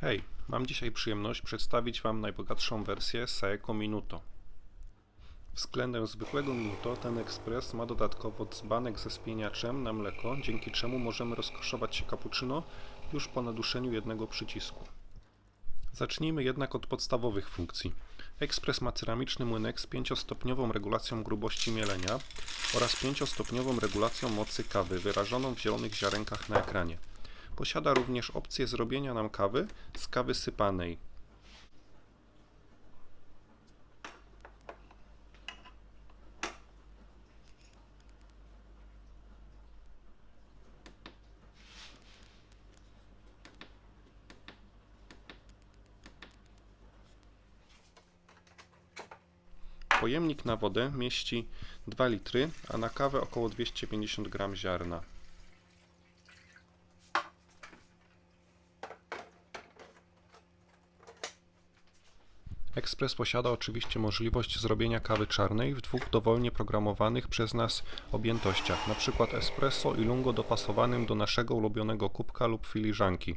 Hej, mam dzisiaj przyjemność przedstawić Wam najbogatszą wersję Saeco Minuto. Względem zwykłego Minuto ten ekspres ma dodatkowo dzbanek ze spieniaczem na mleko, dzięki czemu możemy rozkoszować się cappuccino już po naduszeniu jednego przycisku. Zacznijmy jednak od podstawowych funkcji. Ekspres ma ceramiczny młynek z 5-stopniową regulacją grubości mielenia oraz 5-stopniową regulacją mocy kawy wyrażoną w zielonych ziarenkach na ekranie. Posiada również opcję zrobienia nam kawy z kawy sypanej. Pojemnik na wodę mieści 2 litry, a na kawę około 250 g ziarna. Ekspres posiada oczywiście możliwość zrobienia kawy czarnej w dwóch dowolnie programowanych przez nas objętościach, np. espresso i lungo dopasowanym do naszego ulubionego kubka lub filiżanki.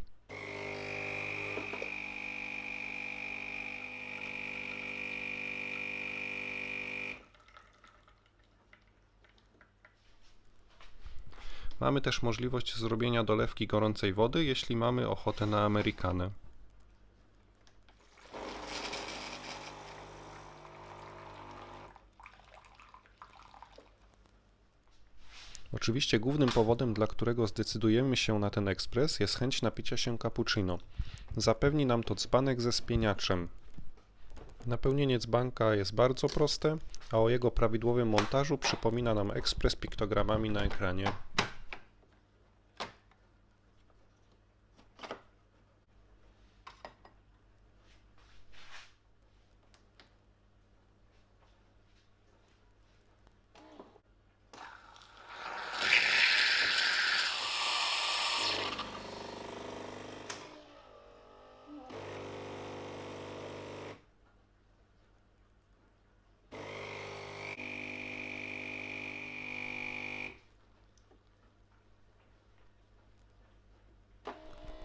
Mamy też możliwość zrobienia dolewki gorącej wody, jeśli mamy ochotę na amerikanę. Oczywiście głównym powodem, dla którego zdecydujemy się na ten ekspres jest chęć napicia się cappuccino. Zapewni nam to dzbanek ze spieniaczem. Napełnienie dzbanka jest bardzo proste, a o jego prawidłowym montażu przypomina nam ekspres piktogramami na ekranie.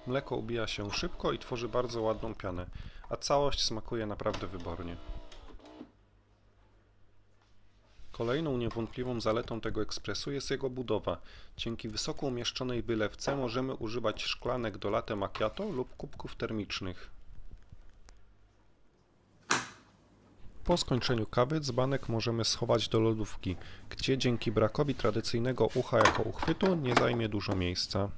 Mleko ubija się szybko i tworzy bardzo ładną pianę, a całość smakuje naprawdę wybornie. Kolejną niewątpliwą zaletą tego ekspresu jest jego budowa. Dzięki wysoko umieszczonej wylewce możemy używać szklanek do latte macchiato lub kubków termicznych. Po skończeniu kawy dzbanek możemy schować do lodówki, gdzie dzięki brakowi tradycyjnego ucha jako uchwytu nie zajmie dużo miejsca.